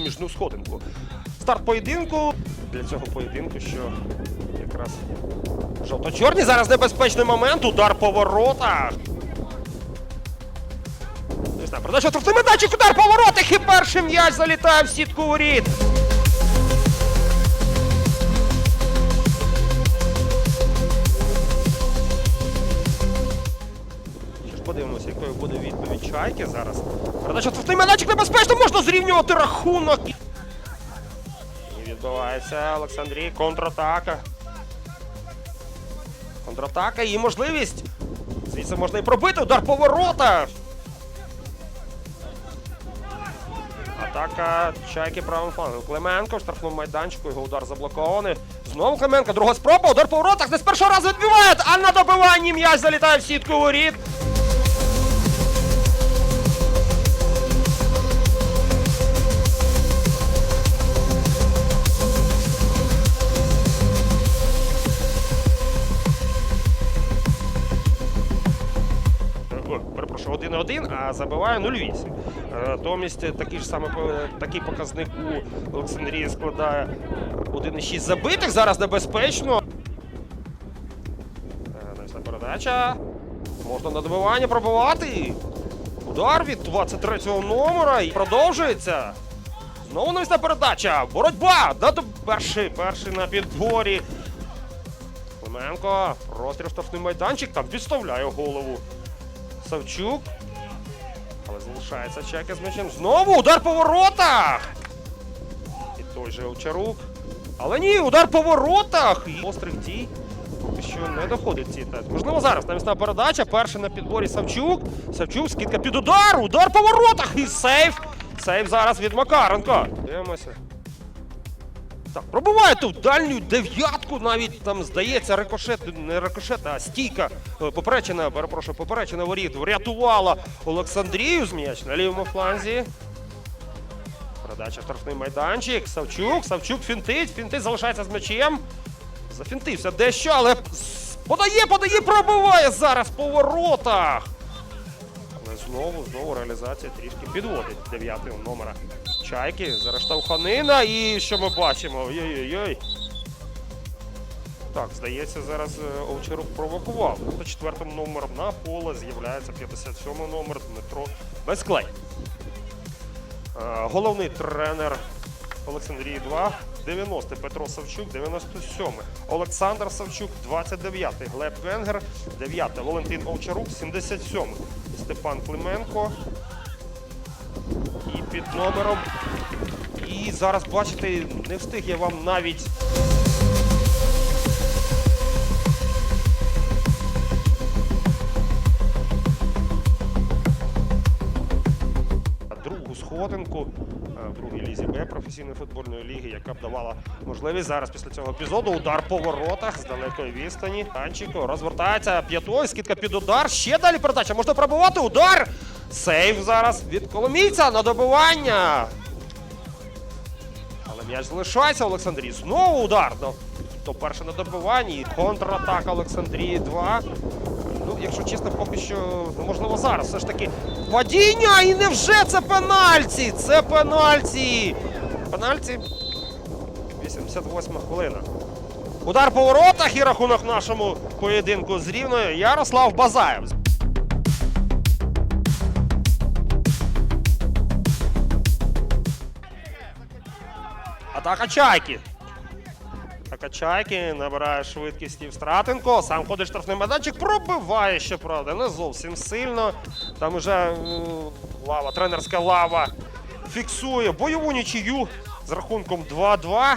третю проміжну сходинку. Старт поєдинку. Для цього поєдинку, що якраз жовто-чорні. Зараз небезпечний момент. Удар поворота. Продача штрафний майданчик, удар по воротах і перший м'яч залітає в сітку воріт. Чайки зараз. Передача штрафний майданчик небезпечно, можна зрівнювати рахунок. І відбувається Олександрій. Контратака. Контратака і можливість. Звідси можна і пробити. Удар по воротах. Атака Чайки правим флангом. Клименко в штрафному майданчику. Його удар заблокований. Знову Клименко. Друга спроба. Удар по воротах. Не з першого разу відбиває. А на добиванні м'яч залітає в сітку воріт. О, 1-1, а забиває 0-8. Е, Натомість такий ж саме такий показник у Олександрії складає 1,6 забитих. Зараз небезпечно. Е, Навісна передача. Можна на добивання пробивати. Удар від 23-го номера і продовжується. Знову навісна передача. Боротьба! Да, перший, перший на підборі. Клименко. Розстріл в штрафний майданчик. Там підставляє голову. Савчук. Але залишається Чеки з м'ячем. Знову удар по воротах! І той же Овчарук. Але ні, удар по воротах! І острих дій поки що не доходить ці етапи. Можливо, зараз навісна передача. Перший на підборі Савчук. Савчук, скидка під удар! Удар по воротах! І сейф! Сейф зараз від Макаренко. Дивимося. Так, пробиває тут дальню дев'ятку, навіть там здається, рикошет, не рикошет, а стійка е, поперечина, перепрошую, поперечина воріт врятувала Олександрію з м'яч на лівому фланзі. Передача штрафний майданчик. Савчук, Савчук фінтить, фінтить, залишається з м'ячем. Зафінтився дещо, але подає, подає, пробиває зараз по воротах. Але знову, знову реалізація трішки підводить дев'ятого номера Чайки. Зараз штовханина і що ми бачимо? Ой-ой-ой. Так, здається, зараз е, Овчарук провокував. Тобто четвертим номером на поле з'являється 57 номер Дмитро Безклей. Е, Головний тренер Олександрії 2, 90 Петро Савчук, 97 Олександр Савчук, 29 Глеб Венгер, 9 Валентин Овчарук, 77 Степан Клименко. Під номером. І зараз бачите, не встиг я вам навіть. Другу сходинку в другій лізі Б професійної футбольної ліги, яка б давала можливість зараз після цього епізоду. Удар по воротах з далекої відстані. Танчико розвертається п'ятою, скидка під удар. Ще далі передача. Можна пробувати. Удар. Сейв зараз від Коломійця на добивання. Але м'яч залишається Олександрії. Знову удар. Ну, то перше на добиванні. Контратака Олександрії 2. Якщо чесно, поки що, ну, можливо, зараз все ж таки падіння. І невже це пенальті? Це пенальті. Пенальті. 88 хвилина. Удар по воротах і рахунок нашому поєдинку з рівною. Ярослав Базаєв. Атака чайки. Атака чайки набирає швидкість і Стратенко. Сам ходить штрафний майданчик, пробиває, щоправда, не зовсім сильно. Там уже лава, тренерська лава фіксує бойову нічию з рахунком 2-2.